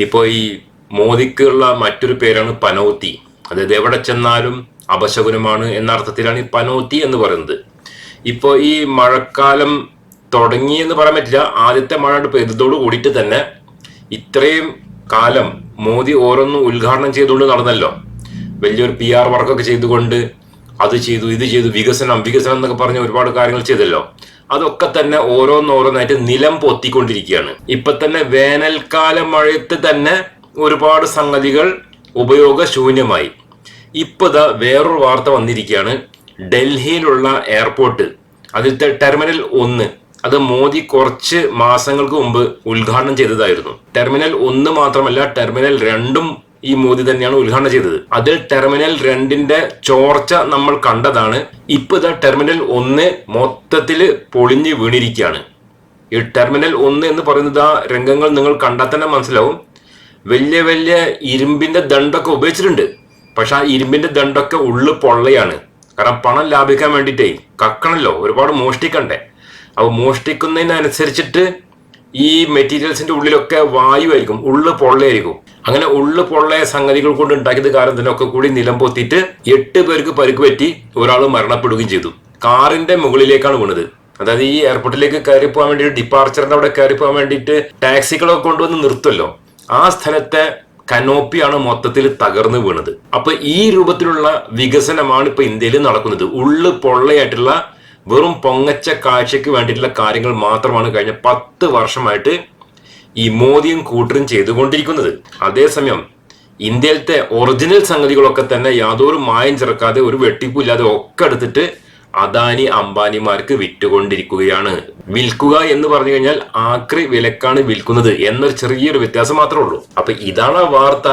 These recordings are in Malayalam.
ഇപ്പോൾ ഈ മോദിക്കുള്ള മറ്റൊരു പേരാണ് പനോത്തി. അതായത് എവിടെ ചെന്നാലും അപശകുനമാണ് എന്ന അർത്ഥത്തിലാണ് ഈ പനോത്തി എന്ന് പറയുന്നത്. ഇപ്പോൾ ഈ മഴക്കാലം തുടങ്ങി എന്ന് പറയാൻ പറ്റില്ല. ആദ്യത്തെ മഴ പെയ്തതോട് കൂടിയിട്ട് തന്നെ ഇത്രയും കാലം മോദി ഓരോന്നും ഉദ്ഘാടനം ചെയ്തുകൊണ്ട് നടന്നല്ലോ. വലിയൊരു പി ആർ വർക്കൊക്കെ ചെയ്തുകൊണ്ട് അത് ചെയ്തു ഇത് ചെയ്തു വികസനം വികസനം എന്നൊക്കെ പറഞ്ഞ് ഒരുപാട് കാര്യങ്ങൾ ചെയ്തല്ലോ. അതൊക്കെ തന്നെ ഓരോന്നോരോന്നായിട്ട് നിലം പൊത്തിക്കൊണ്ടിരിക്കുകയാണ്. ഇപ്പൊ തന്നെ വേനൽക്കാല മഴയത്ത് തന്നെ ഒരുപാട് സംഗതികൾ ഉപയോഗശൂന്യമായി. ഇപ്പൊ ഇതാ വേറൊരു വാർത്ത വന്നിരിക്കുകയാണ്. ഡൽഹിയിലുള്ള എയർപോർട്ട് അതിലത്തെ ടെർമിനൽ ഒന്ന് അത് മോദി കുറച്ച് മാസങ്ങൾക്ക് മുമ്പ് ഉദ്ഘാടനം ചെയ്തതായിരുന്നു. ടെർമിനൽ ഒന്ന് മാത്രമല്ല ടെർമിനൽ രണ്ടും ഈ മോദി തന്നെയാണ് ഉദ്ഘാടനം ചെയ്തത്. അതിൽ ടെർമിനൽ രണ്ടിന്റെ ചോർച്ച നമ്മൾ കണ്ടതാണ്. ഇപ്പൊ ഇതാ ടെർമിനൽ ഒന്ന് മൊത്തത്തിൽ പൊളിഞ്ഞ് വീണിരിക്കുകയാണ്. ഈ ടെർമിനൽ ഒന്ന് എന്ന് പറയുന്നത് ആ രംഗങ്ങൾ നിങ്ങൾ കണ്ടാൽ തന്നെ മനസ്സിലാവും. വലിയ വലിയ ഇരുമ്പിന്റെ ദണ്ടൊക്കെ ഉപയോഗിച്ചിട്ടുണ്ട്. പക്ഷെ ആ ഇരുമ്പിന്റെ ദണ്ടൊക്കെ ഉള്ളു പൊള്ളയാണ്. കാരണം പണം ലാഭിക്കാൻ വേണ്ടിയിട്ടേ കക്കണല്ലോ ഒരുപാട് മോഷ്ടിക്കണ്ടേ. അപ്പൊ മോഷ്ടിക്കുന്നതിനനുസരിച്ചിട്ട് ഈ മെറ്റീരിയൽസിന്റെ ഉള്ളിലൊക്കെ വായു ആയിരിക്കും ഉള്ളു പൊള്ളയായിരിക്കും. അങ്ങനെ ഉള്ളു പൊള്ളയ സംഗതികൾ കൊണ്ട് ഉണ്ടാക്കിയത് കാരണം ഇതിനൊക്കെ കൂടി നിലം പൊത്തിയിട്ട് എട്ട് പേർക്ക് പരുക്ക് പറ്റി ഒരാൾ മരണപ്പെടുകയും ചെയ്തു. കാറിന്റെ മുകളിലേക്കാണ് വീണത്. അതായത് ഈ എയർപോർട്ടിലേക്ക് കയറി പോകാൻ വേണ്ടി ഡിപ്പാർച്ചറിന്റെ അവിടെ കയറി പോകാൻ വേണ്ടിയിട്ട് ടാക്സികളൊക്കെ കൊണ്ടുവന്ന് നിർത്തുമല്ലോ. ആ സ്ഥലത്തെ കനോപ്പിയാണ് മൊത്തത്തിൽ തകർന്നു വീണത്. അപ്പൊ ഈ രൂപത്തിലുള്ള വികസനമാണ് ഇപ്പൊ ഇന്ത്യയിൽ നടക്കുന്നത്. ഉള്ളു പൊള്ളയായിട്ടുള്ള വെറും പൊങ്ങച്ച കാഴ്ചയ്ക്ക് വേണ്ടിയിട്ടുള്ള കാര്യങ്ങൾ മാത്രമാണ് കഴിഞ്ഞ പത്ത് വർഷമായിട്ട് ഈ മോദിയും കൂട്ടരും ചെയ്തുകൊണ്ടിരിക്കുന്നത്. അതേസമയം ഇന്ത്യയിലത്തെ ഒറിജിനൽ സംഗതികളൊക്കെ തന്നെ യാതൊരു മായം ചേർക്കാതെ ഒരു വെട്ടിപ്പില്ലാതെ ഒക്കെ എടുത്തിട്ട് അദാനി അംബാനിമാർക്ക് വിറ്റുകൊണ്ടിരിക്കുകയാണ്. വിൽക്കുക എന്ന് പറഞ്ഞു കഴിഞ്ഞാൽ ആക്രി വിലക്കാണ് വിൽക്കുന്നത് എന്നൊരു ചെറിയൊരു വ്യത്യാസം മാത്രമേ ഉള്ളൂ. അപ്പൊ ഇതാണ് ആ വാർത്ത.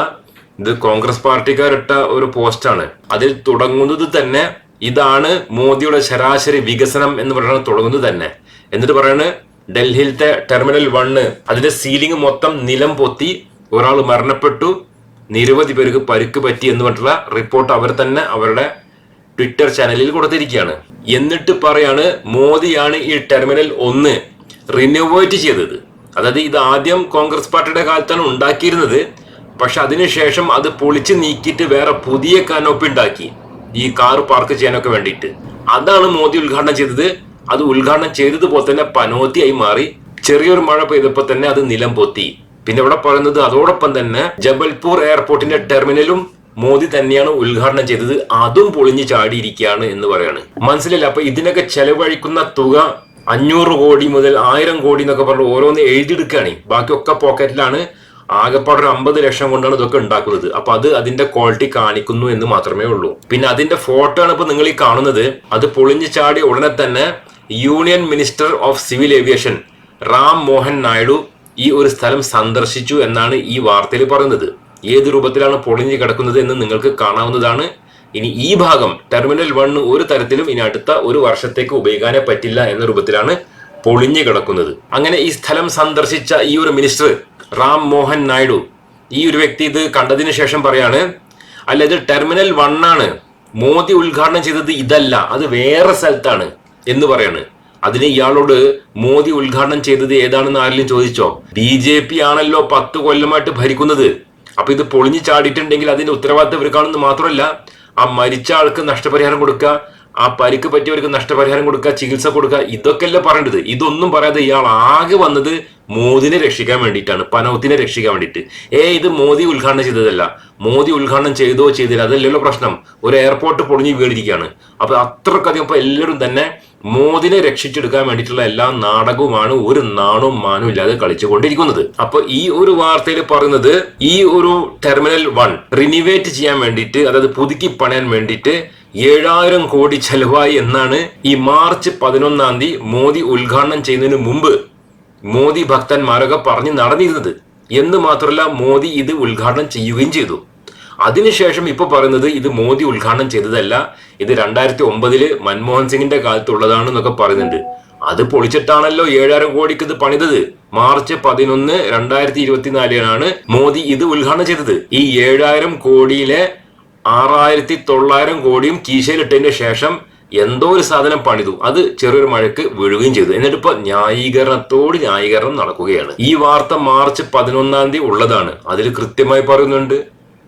ഇത് കോൺഗ്രസ് പാർട്ടിക്കാരിട്ട ഒരു പോസ്റ്റാണ്. അതിൽ തുടങ്ങുന്നത് തന്നെ ഇതാണ് മോദിയുടെ ശരാശരി വികസനം എന്ന് പറയുന്നത് തുടങ്ങുന്നത് തന്നെ. എന്നിട്ട് പറയാണ് ഡൽഹിയിലത്തെ ടെർമിനൽ വണ്ണ് അതിന്റെ സീലിംഗ് മൊത്തം നിലം പൊത്തി ഒരാൾ മരണപ്പെട്ടു. നിരവധി പേർക്ക് പരുക്ക് പറ്റി എന്ന് പറഞ്ഞിട്ടുള്ള റിപ്പോർട്ട് അവർ തന്നെ അവരുടെ ട്വിറ്റർ ചാനലിൽ കൊടുത്തിരിക്കുകയാണ്. എന്നിട്ട് പറയാണ് മോദിയാണ് ഈ ടെർമിനൽ ഒന്ന് റിനോവേറ്റ് ചെയ്തത്. അതായത് ഇത് ആദ്യം കോൺഗ്രസ് പാർട്ടിയുടെ കാലത്താണ് ഉണ്ടാക്കിയിരുന്നത്. പക്ഷെ അതിനുശേഷം അത് പൊളിച്ച് നീക്കിയിട്ട് വേറെ പുതിയ കാനോപ്പി ഉണ്ടാക്കി. ഈ കാർ പാർക്ക് ചെയ്യാനൊക്കെ വേണ്ടിയിട്ട്. അതാണ് മോദി ഉദ്ഘാടനം ചെയ്തത്. അത് ഉദ്ഘാടനം ചെയ്തതുപോലെ തന്നെ പനോത്തിയായി മാറി. ചെറിയൊരു മഴ പെയ്തപ്പോൾ തന്നെ അത് നിലം പൊത്തി. പിന്നെ ഇവിടെ പറയുന്നത് അതോടൊപ്പം തന്നെ ജബൽപൂർ എയർപോർട്ടിന്റെ ടെർമിനലും മോദി തന്നെയാണ് ഉദ്ഘാടനം ചെയ്തത്. അതും പൊളിഞ്ഞു ചാടിയിരിക്കുകയാണ് എന്ന് പറയാണ്. മനസ്സിലല്ല അപ്പൊ ഇതിനൊക്കെ ചെലവഴിക്കുന്ന തുക അഞ്ഞൂറ് കോടി മുതൽ ആയിരം കോടി എന്നൊക്കെ പറഞ്ഞ് ഓരോന്ന് എഴുതിയെടുക്കുകയാണ്. ബാക്കിയൊക്കെ പോക്കറ്റിലാണ്. ആകെപ്പാട് ഒരു അമ്പത് ലക്ഷം കൊണ്ടാണ് ഇതൊക്കെ ഉണ്ടാക്കുന്നത്. അപ്പൊ അത് അതിന്റെ ക്വാളിറ്റി കാണിക്കുന്നു എന്ന് മാത്രമേ ഉള്ളൂ. പിന്നെ അതിന്റെ ഫോട്ടോ ആണ് ഇപ്പൊ നിങ്ങൾ ഈ കാണുന്നത്. അത് പൊളിഞ്ഞു ചാടി ഉടനെ തന്നെ union minister of civil aviation Ram Mohan Naidu ഈ ഒരു സ്ഥലം സന്ദർശിച്ചു എന്നാണ് ഈ വാർത്തയിൽ പറയുന്നത്. ഏത് രൂപത്തിലാണ് പൊളിഞ്ഞു കിടക്കുന്നത് എന്ന് നിങ്ങൾക്ക് കാണാവുന്നതാണ്. ഇനി ഈ ഭാഗം ടെർമിനൽ വണ്ണ് ഒരു തരത്തിലും ഇനി അടുത്ത ഒരു വർഷത്തേക്ക് ഉപയോഗിക്കാനേ പറ്റില്ല എന്ന രൂപത്തിലാണ് പൊളിഞ്ഞു കിടക്കുന്നത്. അങ്ങനെ ഈ സ്ഥലം സന്ദർശിച്ച ഈ ഒരു മിനിസ്റ്റർ റാം മോഹൻ നായിഡു ഈ ഒരു വ്യക്തി ഇത് കണ്ടതിന് ശേഷം പറയാണ് അല്ല ടെർമിനൽ വൺ ആണ്. മോദി ഉദ്ഘാടനം ചെയ്തത് ഇതല്ല. അത് വേറെ സ്ഥലത്താണ്. എന്ന് പറയാണ്. അതിന് ഇയാളോട് മോദി ഉദ്ഘാടനം ചെയ്തത് ഏതാണെന്ന് ആരെങ്കിലും ചോദിച്ചോ? ബി ജെ പി ആണല്ലോ പത്ത് കൊല്ലമായിട്ട് ഭരിക്കുന്നത്. അപ്പൊ ഇത് പൊളിഞ്ഞു ചാടിയിട്ടുണ്ടെങ്കിൽ അതിന്റെ ഉത്തരവാദിത്തം ഇവർക്കാണെന്ന് മാത്രമല്ല ആ മരിച്ച ആൾക്ക് നഷ്ടപരിഹാരം കൊടുക്കുക ആ പരിക്ക് പറ്റിയവർക്ക് നഷ്ടപരിഹാരം കൊടുക്കുക ചികിത്സ കൊടുക്കുക ഇതൊക്കെയല്ലേ പറയേണ്ടത്. ഇതൊന്നും പറയാതെ ഇയാൾ ആകെ വന്നത് മോദിനെ രക്ഷിക്കാൻ വേണ്ടിയിട്ടാണ് പനോത്തിനെ രക്ഷിക്കാൻ വേണ്ടിയിട്ട്. ഏ ഇത് മോദി ഉദ്ഘാടനം ചെയ്തതല്ല. മോദി ഉദ്ഘാടനം ചെയ്തോ ചെയ്തില്ല അതല്ലല്ലോ പ്രശ്നം. ഒരു എയർപോർട്ട് പൊളിഞ്ഞു വീണിരിക്കുകയാണ്. അപ്പൊ അത്രക്കധികം ഇപ്പൊ എല്ലാവരും തന്നെ മോദിനെ രക്ഷിച്ചെടുക്കാൻ വേണ്ടിയിട്ടുള്ള എല്ലാ നാടകവുമാണ് ഒരു നാണവും മാനും ഇല്ലാതെ കളിച്ചുകൊണ്ടിരിക്കുന്നത്. അപ്പൊ ഈ ഒരു വാർത്തയിൽ പറയുന്നത് ഈ ഒരു ടെർമിനൽ വൺ റിനിവേറ്റ് ചെയ്യാൻ വേണ്ടിയിട്ട് അതായത് പുതുക്കി പണയാൻ വേണ്ടിയിട്ട് ഏഴായിരം കോടി ചെലവായി എന്നാണ് ഈ മാർച്ച് പതിനൊന്നാം തീയതി മോദി ഉദ്ഘാടനം ചെയ്യുന്നതിന് മുമ്പ് മോദി ഭക്തന്മാരൊക്കെ പറഞ്ഞു നടന്നിരുന്നത്. എന്ന് മാത്രമല്ല മോദി ഇത് ഉദ്ഘാടനം ചെയ്യുകയും ചെയ്തു. അതിനുശേഷം ഇപ്പൊ പറയുന്നത് ഇത് മോദി ഉദ്ഘാടനം ചെയ്തതല്ല ഇത് രണ്ടായിരത്തി ഒമ്പതിൽ മൻമോഹൻ സിംഗിന്റെ കാലത്തുള്ളതാണെന്നൊക്കെ പറയുന്നുണ്ട്. അത് പൊളിച്ചിട്ടാണല്ലോ ഏഴായിരം കോടിക്ക് ഇത് പണിതത്. മാർച്ച് പതിനൊന്ന് രണ്ടായിരത്തി ഇരുപത്തിനാലിനാണ് മോദി ഇത് ഉദ്ഘാടനം ചെയ്തത്. ഈ ഏഴായിരം കോടിയിലെ ആറായിരത്തി തൊള്ളായിരം കോടിയും കീശയിലിട്ടതിന് ശേഷം എന്തോ ഒരു സാധനം പണിതു. അത് ചെറിയൊരു മഴയ്ക്ക് വീഴുകയും ചെയ്തു. എന്നിട്ട് ഇപ്പൊ ന്യായീകരണത്തോട് ന്യായീകരണം നടക്കുകയാണ്. ഈ വാർത്ത മാർച്ച് പതിനൊന്നാം തീയതി ഉള്ളതാണ്. അതിൽ കൃത്യമായി പറയുന്നുണ്ട്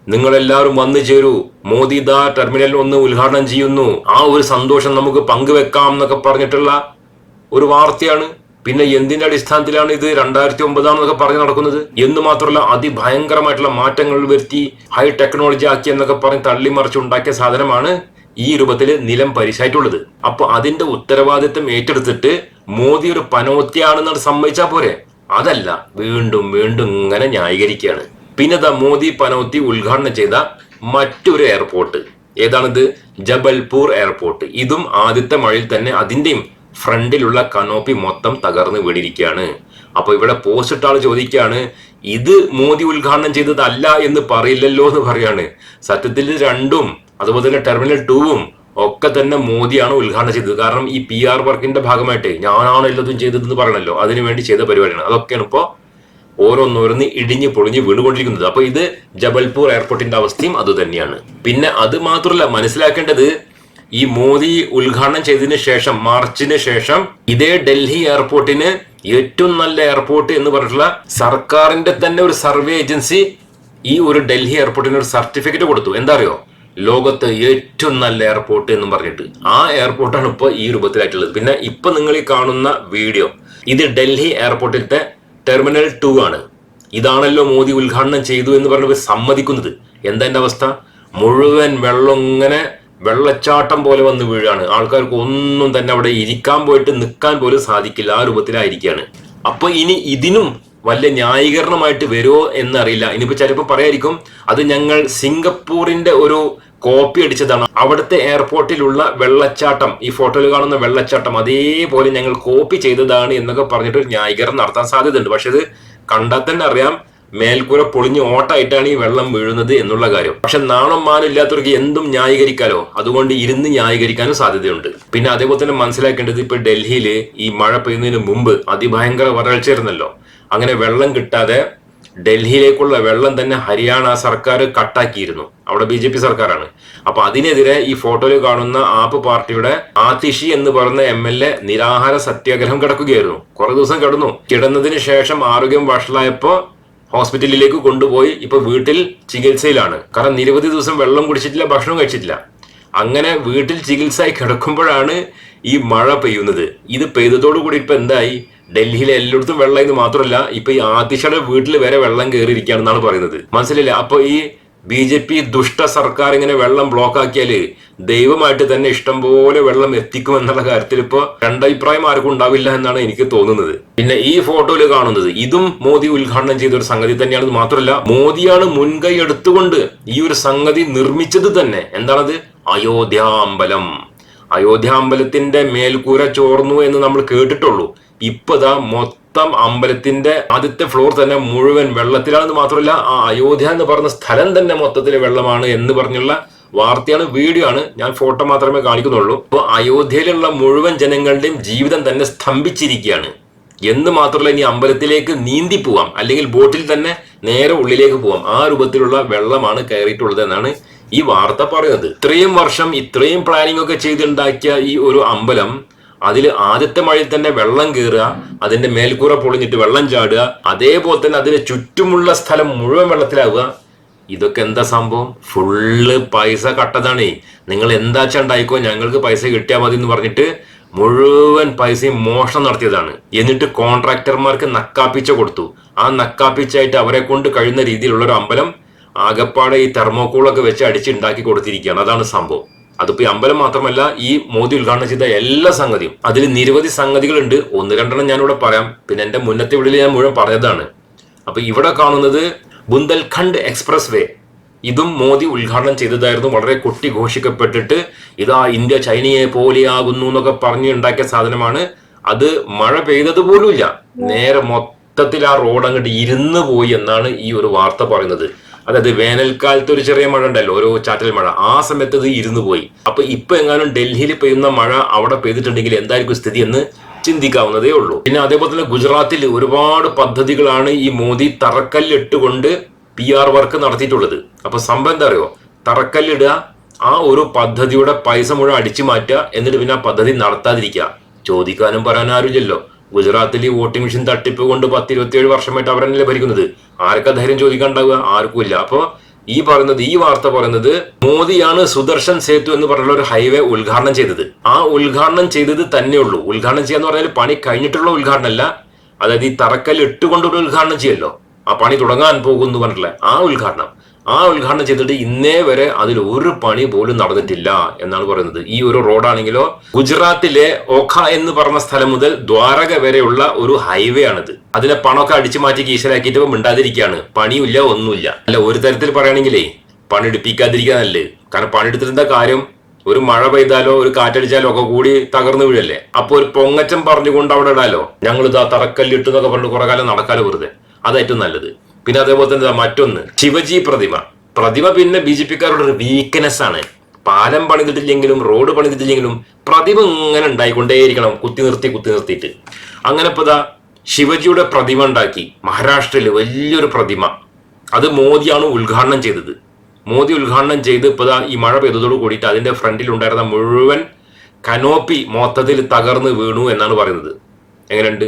നിങ്ങൾ എല്ലാവരും വന്നു ചേരൂ. മോദി ദാ ടെർമിനൽ ഒന്ന് ഉദ്ഘാടനം ചെയ്യുന്നു. ആ ഒരു സന്തോഷം നമുക്ക് പങ്കുവെക്കാം എന്നൊക്കെ പറഞ്ഞിട്ടുള്ള ഒരു വാർത്തയാണ്. പിന്നെ എന്തിന്റെ അടിസ്ഥാനത്തിലാണ് ഇത് രണ്ടായിരത്തി ഒമ്പതാണെന്നൊക്കെ പറഞ്ഞ് നടക്കുന്നത്? എന്ന് മാത്രമല്ല അതിഭയങ്കരമായിട്ടുള്ള മാറ്റങ്ങൾ വരുത്തി ഹൈ ടെക്നോളജി ആക്കി എന്നൊക്കെ പറഞ്ഞ് തള്ളിമറിച്ച് ഉണ്ടാക്കിയ സാധനമാണ് ഈ രൂപത്തിൽ നിലം പരിശായിട്ടുള്ളത്. അപ്പൊ അതിന്റെ ഉത്തരവാദിത്വം ഏറ്റെടുത്തിട്ട് മോദി ഒരു പനോത്തിയാണെന്നാണ് സമ്മതിച്ചാ പോരെ? അതല്ല വീണ്ടും വീണ്ടും ഇങ്ങനെ ന്യായീകരിക്കുകയാണ്. പിന്നെ ദ മോദി പനോത്തി ഉദ്ഘാടനം ചെയ്ത മറ്റൊരു എയർപോർട്ട് ഏതാണിത്? ജബൽപൂർ എയർപോർട്ട് ഇതും ആദ്യത്തെ മഴയിൽ തന്നെ അതിന്റെയും ഫ്രണ്ടിലുള്ള കനോപ്പി മൊത്തം തകർന്ന് വീണിരിക്കുകയാണ്. അപ്പോൾ ഇവിടെ പോസ്റ്റ് ഇട്ട ആൾ ചോദിക്കുകയാണ് ഇത് മോദി ഉദ്ഘാടനം ചെയ്തതല്ല എന്ന് പറയില്ലല്ലോ എന്ന് പറയാണ്. സത്യത്തിൽ രണ്ടും അതുപോലെ തന്നെ ടെർമിനൽ ടൂവും ഒക്കെ തന്നെ മോദിയാണ് ഉദ്ഘാടനം ചെയ്തത്. കാരണം ഈ പി ആർ വർക്കിന്റെ ഭാഗമായിട്ട് ഞാനാണ് എല്ലാതും ചെയ്തതെന്ന് പറയണല്ലോ. അതിനു വേണ്ടി ചെയ്ത പരിപാടിയാണ്. അതൊക്കെയാണ് ഇപ്പോ ഓരോന്നോരോന്ന് ഇടിഞ്ഞ് പൊളിഞ്ഞ് വീണുകൊണ്ടിരിക്കുന്നത്. അപ്പൊ ഇത് ജബൽപൂർ എയർപോർട്ടിന്റെ അവസ്ഥയും അത് പിന്നെ അത് മാത്രമല്ല മനസ്സിലാക്കേണ്ടത് ഈ മോദി ഉദ്ഘാടനം ചെയ്തതിന് ശേഷം മാർച്ചിന് ശേഷം ഇതേ ഡൽഹി എയർപോർട്ടിന് ഏറ്റവും നല്ല എയർപോർട്ട് എന്ന് പറഞ്ഞിട്ടുള്ള സർക്കാരിന്റെ തന്നെ ഒരു സർവേ ഏജൻസി ഈ ഒരു ഡൽഹി എയർപോർട്ടിന് ഒരു സർട്ടിഫിക്കറ്റ് കൊടുത്തു. എന്താ അറിയോ? ലോകത്ത് ഏറ്റവും നല്ല എയർപോർട്ട് എന്ന് പറഞ്ഞിട്ട്. ആ എയർപോർട്ടാണ് ഇപ്പോൾ ഈ രൂപത്തിലായിട്ടുള്ളത്. പിന്നെ ഇപ്പൊ നിങ്ങൾ ഈ കാണുന്ന വീഡിയോ ഇത് ഡൽഹി എയർപോർട്ടിലത്തെ ടെർമിനൽ ടു ആണ്. ഇതാണല്ലോ മോദി ഉദ്ഘാടനം ചെയ്തു എന്ന് പറഞ്ഞ സമ്മതിക്കുന്നത്. എന്താ അവസ്ഥ? മുഴുവൻ വെള്ളം ഇങ്ങനെ വെള്ളച്ചാട്ടം പോലെ വന്ന് വീഴാണ്. ആൾക്കാർക്ക് ഒന്നും തന്നെ അവിടെ ഇരിക്കാൻ പോയിട്ട് നിൽക്കാൻ പോലും സാധിക്കില്ല. ആ രൂപത്തിലായിരിക്കുകയാണ് അപ്പൊ ഇനി ഇതിനും വല്ല ന്യായീകരണമായിട്ട് വരുമോ എന്നറിയില്ല. ഇനിയിപ്പോ ചിലപ്പോൾ പറയായിരിക്കും അത് ഞങ്ങൾ സിംഗപ്പൂരിന്റെ ഒരു കോപ്പി അടിച്ചതാണ്. അവിടുത്തെ എയർപോർട്ടിലുള്ള വെള്ളച്ചാട്ടം ഈ ഫോട്ടോയിൽ കാണുന്ന വെള്ളച്ചാട്ടം അതേപോലെ ഞങ്ങൾ കോപ്പി ചെയ്തതാണ് എന്നൊക്കെ പറഞ്ഞിട്ട് ഒരു ന്യായീകരണം നടത്താൻ സാധ്യതയുണ്ട്. പക്ഷെ ഇത് കണ്ടാൽ തന്നെ അറിയാം മേൽക്കൂര പൊളിഞ്ഞ് ഓട്ടായിട്ടാണ് ഈ വെള്ളം വീഴുന്നത് എന്നുള്ള കാര്യം. പക്ഷെ നാണം മാനം ഇല്ലാത്തവർക്ക് എന്തും ന്യായീകരിക്കാലോ? അതുകൊണ്ട് ഇരുന്ന് ന്യായീകരിക്കാനും സാധ്യതയുണ്ട്. പിന്നെ അതേപോലെ തന്നെ മനസ്സിലാക്കേണ്ടത് ഇപ്പൊ ഡൽഹിയിൽ ഈ മഴ പെയ്യുന്നതിന് മുമ്പ് അതിഭയങ്കര വരൾച്ചയായിരുന്നല്ലോ അങ്ങനെ വെള്ളം കിട്ടാതെ ഡൽഹിയിലേക്കുള്ള വെള്ളം തന്നെ ഹരിയാന സർക്കാർ കട്ടാക്കിയിരുന്നു. അവിടെ ബി ജെ പി സർക്കാരാണ്. അപ്പൊ അതിനെതിരെ ഈ ഫോട്ടോയിൽ കാണുന്ന ആപ്പ് പാർട്ടിയുടെ ആതിഷി എന്ന് പറയുന്ന എം എൽ എ നിരാഹാര സത്യാഗ്രഹം കിടക്കുകയായിരുന്നു. കുറെ ദിവസം കിടന്നു. കിടന്നതിന് ശേഷം ആരോഗ്യം വഷളായപ്പോ ഹോസ്പിറ്റലിലേക്ക് കൊണ്ടുപോയി ഇപ്പൊ വീട്ടിൽ ചികിത്സയിലാണ്. കാരണം നിരവധി ദിവസം വെള്ളം കുടിച്ചിട്ടില്ല ഭക്ഷണം കഴിച്ചിട്ടില്ല. അങ്ങനെ വീട്ടിൽ ചികിത്സയായി കിടക്കുമ്പോഴാണ് ഈ മഴ പെയ്യുന്നത്. ഇത് പെയ്തതോടു കൂടി ഇപ്പൊ എന്തായി? ഡൽഹിയിലെ എല്ലായിടത്തും വെള്ളം ഇത് മാത്രമല്ല ഇപ്പൊ ഈ ആതിഷയുടെ വീട്ടിൽ വരെ വെള്ളം കയറിയിരിക്കുകയാണെന്നാണ് പറയുന്നത്. മനസ്സിലില്ല അപ്പൊ ഈ ബി ജെ പി ദുഷ്ട സർക്കാർ ഇങ്ങനെ വെള്ളം ബ്ലോക്ക് ആക്കിയാൽ ദൈവമായിട്ട് തന്നെ ഇഷ്ടം പോലെ വെള്ളം എത്തിക്കും എന്നുള്ള കാര്യത്തിൽ ഇപ്പോൾ രണ്ടഭിപ്രായം ആർക്കും ഉണ്ടാവില്ല എന്നാണ് എനിക്ക് തോന്നുന്നത്. പിന്നെ ഈ ഫോട്ടോയിൽ കാണുന്നത് ഇതും മോദി ഉദ്ഘാടനം ചെയ്ത ഒരു സംഗതി തന്നെയാണ്. മാത്രമല്ല മോദിയാണ് മുൻകൈ എടുത്തുകൊണ്ട് ഈ ഒരു സംഗതി നിർമ്മിച്ചത് തന്നെ. എന്താണത്? അയോധ്യാമ്പലം അമ്പലം. അയോധ്യ അമ്പലത്തിന്റെ മേൽക്കൂര ചോർന്നു എന്ന് നമ്മൾ കേട്ടിട്ടുള്ളൂ. ഇപ്പതാ മൊത്തം അമ്പലത്തിന്റെ ആദ്യത്തെ ഫ്ലോർ തന്നെ മുഴുവൻ വെള്ളത്തിലാണെന്ന് മാത്രമല്ല ആ അയോധ്യ എന്ന് പറഞ്ഞ സ്ഥലം തന്നെ മൊത്തത്തിൽ വെള്ളമാണ് എന്ന് പറഞ്ഞുള്ള വാർത്തയാണ് വീഡിയോ ആണ്. ഞാൻ ഫോട്ടോ മാത്രമേ കാണിക്കുന്നുള്ളൂ. അപ്പോൾ അയോധ്യയിലുള്ള മുഴുവൻ ജനങ്ങളുടെയും ജീവിതം തന്നെ സ്തംഭിച്ചിരിക്കുകയാണ്. എന്ന് മാത്രമല്ല ഇനി അമ്പലത്തിലേക്ക് നീന്തി പോവാം. അല്ലെങ്കിൽ ബോട്ടിൽ തന്നെ നേരെ ഉള്ളിലേക്ക് പോവാം. ആ രൂപത്തിലുള്ള വെള്ളമാണ് കയറിയിട്ടുള്ളത് എന്നാണ് ഈ വാർത്ത പറയുന്നത്. ഇത്രയും വർഷം ഇത്രയും പ്ലാനിംഗ് ഒക്കെ ചെയ്തുണ്ടാക്കിയ ഈ ഒരു അമ്പലം അതിൽ ആദ്യത്തെ മഴയിൽ തന്നെ വെള്ളം കയറുക അതിന്റെ മേൽക്കൂര പൊളിഞ്ഞിട്ട് വെള്ളം ചാടുക അതേപോലെ തന്നെ അതിന് ചുറ്റുമുള്ള സ്ഥലം മുഴുവൻ വെള്ളത്തിലാവുക. ഇതൊക്കെ എന്താ സംഭവം? ഫുള്ള് പൈസ കട്ടതാണേ. നിങ്ങൾ എന്താ ചണ്ടായിക്കോ? ഞങ്ങൾക്ക് പൈസ കിട്ടിയാൽ മതി എന്ന് പറഞ്ഞിട്ട് മുഴുവൻ പൈസയും മോഷണം നടത്തിയതാണ്. എന്നിട്ട് കോൺട്രാക്ടർമാർക്ക് നക്കാപ്പിച്ച കൊടുത്തു. ആ നക്കാപ്പിച്ചായിട്ട് അവരെ കൊണ്ട് കഴിയുന്ന രീതിയിലുള്ള ഒരു അമ്പലം ആകപ്പാടെ ഈ തെർമോക്കോളൊക്കെ വെച്ച് അടിച്ചുണ്ടാക്കി കൊടുത്തിരിക്കുകയാണ്. അതാണ് സംഭവം. അതിപ്പോ ഈ അമ്പലം മാത്രമല്ല ഈ മോദി ഉദ്ഘാടനം ചെയ്ത എല്ലാ സംഗതിയും. അതിൽ നിരവധി സംഗതികളുണ്ട്. ഒന്ന് രണ്ടെണ്ണം ഞാനിവിടെ പറയാം. പിന്നെ എന്റെ മുന്നത്തെ വിളിയിൽ ഞാൻ മുഴുവൻ പറഞ്ഞതാണ്. അപ്പൊ ഇവിടെ കാണുന്നത് ബുന്ദൽഖണ്ഡ് എക്സ്പ്രസ് വേ ഇതും മോദി ഉദ്ഘാടനം ചെയ്തതായിരുന്നു. വളരെ കൊട്ടി ഘോഷിക്കപ്പെട്ടിട്ട് ഇതാ ഇന്ത്യ ചൈനയെ പോലെയാകുന്നു എന്നൊക്കെ പറഞ്ഞ് ഉണ്ടാക്കിയ സാധനമാണ്. അത് മഴ പെയ്തത് ഇല്ല നേരെ മൊത്തത്തിൽ ആ റോഡ് അങ്ങോട്ട് ഇരുന്ന് പോയി എന്നാണ് ഈ ഒരു വാർത്ത പറയുന്നത്. അതായത് വേനൽക്കാലത്ത് ഒരു ചെറിയ മഴ ഉണ്ടല്ലോ ഓരോ ചാറ്റൽ മഴ. ആ സമയത്ത് ഇത് ഇരുന്ന് പോയി. അപ്പൊ ഇപ്പൊ എങ്ങാനും ഡൽഹിയിൽ പെയ്യുന്ന മഴ അവിടെ പെയ്തിട്ടുണ്ടെങ്കിൽ എന്തായിരിക്കും സ്ഥിതി എന്ന് ചിന്തിക്കാവുന്നതേ ഉള്ളൂ. പിന്നെ അതേപോലെ തന്നെ ഗുജറാത്തിൽ ഒരുപാട് പദ്ധതികളാണ് ഈ മോദി തറക്കല്ലിട്ടുകൊണ്ട് പി ആർ വർക്ക് നടത്തിയിട്ടുള്ളത്. അപ്പൊ സംഭവം എന്താ അറിയോ? തറക്കല്ലിടുക ആ ഒരു പദ്ധതിയുടെ പൈസ മുഴുവൻ അടിച്ചു മാറ്റുക എന്നിട്ട് പിന്നെ ആ പദ്ധതി നടത്താതിരിക്കുക. ചോദിക്കാനും പറയാനും ആരുമില്ലല്ലോ. ഗുജറാത്തിൽ ഈ വോട്ടിംഗ് മെഷീൻ തട്ടിപ്പ് കൊണ്ട് പത്ത് ഇരുപത്തിയേഴ് വർഷമായിട്ട് അവരെന്നല്ലേ ഭരിക്കുന്നത്? ആർക്കാ ധൈര്യം ചോദിക്കാൻ ഉണ്ടാവുക ആർക്കും ഇല്ല അപ്പൊ ഈ പറയുന്നത് ഈ വാർത്ത പറയുന്നത് മോദിയാണ് സുദർശൻ സേതു എന്ന് പറഞ്ഞുള്ള ഒരു ഹൈവേ ഉദ്ഘാടനം ചെയ്തത്. ആ ഉദ്ഘാടനം ചെയ്തത് തന്നെ തന്നെയുള്ളൂ ഉദ്ഘാടനം ചെയ്യാന്ന് പറഞ്ഞാൽ പണി കഴിഞ്ഞിട്ടുള്ള ഉദ്ഘാടനം അല്ല അതായത് ഈ തറക്കല്ല് ഇട്ടുകൊണ്ടൊരു ഉദ്ഘാടനം ചെയ്യല്ലോ. ആ പണി തുടങ്ങാൻ പോകുന്നു പറഞ്ഞിട്ടുള്ള ആ ഉദ്ഘാടനം. ആ ഉദ്ഘാടനം ചെയ്തിട്ട് ഇന്നേ വരെ അതിൽ ഒരു പണി പോലും നടന്നിട്ടില്ല എന്നാണ് പറയുന്നത്. ഈ ഒരു റോഡാണെങ്കിലോ ഗുജറാത്തിലെ ഓഖ എന്ന് പറഞ്ഞ സ്ഥലം മുതൽ ദ്വാരക വരെയുള്ള ഒരു ഹൈവേ ആണിത്. അതിലെ പണമൊക്കെ അടിച്ചു മാറ്റി കീശലാക്കിയിട്ട് മിണ്ടാതിരിക്കുകയാണ്. പണിയില്ല ഒന്നുമില്ല. അല്ല ഒരു തരത്തിൽ പറയുകയാണെങ്കിലേ പണിയെടുപ്പിക്കാതിരിക്കാനല്ലേ കാരണം പണിയെടുത്തിരുന്ന കാര്യം? ഒരു മഴ പെയ്താലോ ഒരു കാറ്റടിച്ചാലോ ഒക്കെ കൂടി തകർന്നു വീഴല്ലേ? അപ്പൊ ഒരു പൊങ്ങച്ചം പറഞ്ഞുകൊണ്ട് അവിടെ ഇടാലോ? ഞങ്ങൾ ഇതാ തറക്കല്ലിട്ട് എന്നൊക്കെ പറഞ്ഞ് കുറെ കാലം നടക്കാലോ വെറുതെ. അതായിട്ടും നല്ലത്. പിന്നെ അതേപോലെ തന്നെ മറ്റൊന്ന്. ശിവജി പ്രതിമ. പ്രതിമ പിന്നെ ബി ജെ പിക്കാരുടെ ഒരു വീക്ക്നെസ് ആണ്. പാലം പണിതിട്ടില്ലെങ്കിലും റോഡ് പണിതിട്ടില്ലെങ്കിലും പ്രതിമ ഇങ്ങനെ ഉണ്ടായിക്കൊണ്ടേയിരിക്കണം. കുത്തി നിർത്തി കുത്തി നിർത്തിയിട്ട്. അങ്ങനെ ഇപ്പൊ ഇതാ ശിവജിയുടെ പ്രതിമ ഉണ്ടാക്കി. മഹാരാഷ്ട്രയിൽ വലിയൊരു പ്രതിമ. അത് മോദിയാണ് ഉദ്ഘാടനം ചെയ്തത്. മോദി ഉദ്ഘാടനം ചെയ്ത് ഇപ്പൊ ദാ ഈ മഴ പെയ്തതോട് കൂടിയിട്ട് അതിന്റെ ഫ്രണ്ടിൽ ഉണ്ടായിരുന്ന മുഴുവൻ കനോപ്പി മൊത്തത്തിൽ തകർന്ന് വീണു എന്നാണ് പറയുന്നത്. എങ്ങനെയുണ്ട്?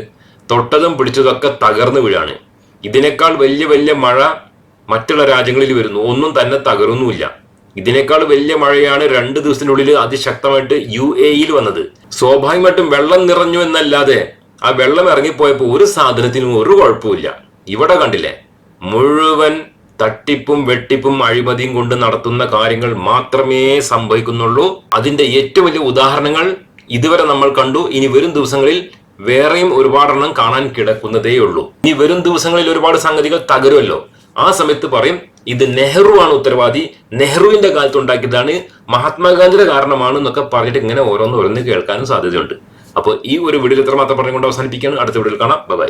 തൊട്ടതും പിടിച്ചതൊക്കെ തകർന്ന് വീഴാണ്. ഇതിനേക്കാൾ വലിയ വലിയ മഴ മറ്റുള്ള രാജ്യങ്ങളിൽ വരുന്നു. ഒന്നും തന്നെ തകരുന്നുമില്ല. ഇതിനേക്കാൾ വലിയ മഴയാണ് രണ്ട് ദിവസത്തിനുള്ളിൽ അതിശക്തമായിട്ട് യു എയിൽ വന്നത്. സ്വാഭാവികമായിട്ടും വെള്ളം നിറഞ്ഞു എന്നല്ലാതെ ആ വെള്ളം ഇറങ്ങിപ്പോയപ്പോൾ ഒരു സാധനത്തിനും ഒരു കുഴപ്പമില്ല ഇവിടെ കണ്ടില്ലേ? മുഴുവൻ തട്ടിപ്പും വെട്ടിപ്പും അഴിമതിയും കൊണ്ട് നടത്തുന്ന കാര്യങ്ങൾ മാത്രമേ സംഭവിക്കുന്നുള്ളൂ. അതിന്റെ ഏറ്റവും വലിയ ഉദാഹരണങ്ങൾ ഇതുവരെ നമ്മൾ കണ്ടു. ഇനി വരും ദിവസങ്ങളിൽ വേറെയും ഒരുപാടെണ്ണം കാണാൻ കിടക്കുന്നതേ ഉള്ളൂ ഇനി വരും ദിവസങ്ങളിൽ ഒരുപാട് സംഗതികൾ തകരുമല്ലോ. ആ സമയത്ത് പറയും ഇത് നെഹ്റു ആണ് ഉത്തരവാദി. നെഹ്റുവിന്റെ കാലത്ത് ഉണ്ടാക്കിയതാണ് മഹാത്മാഗാന്ധിയുടെ കാരണമാണ് എന്നൊക്കെ പറഞ്ഞിട്ട് ഇങ്ങനെ ഓരോന്ന് ഓരോന്ന് കേൾക്കാനും സാധ്യതയുണ്ട്. അപ്പോൾ ഈ ഒരു വീഡിയോ ഇത്ര മാത്രം പറഞ്ഞുകൊണ്ട് അവസാനിപ്പിക്കുകയാണ്. അടുത്ത വീഡിയോയിൽ കാണാം. ബൈ.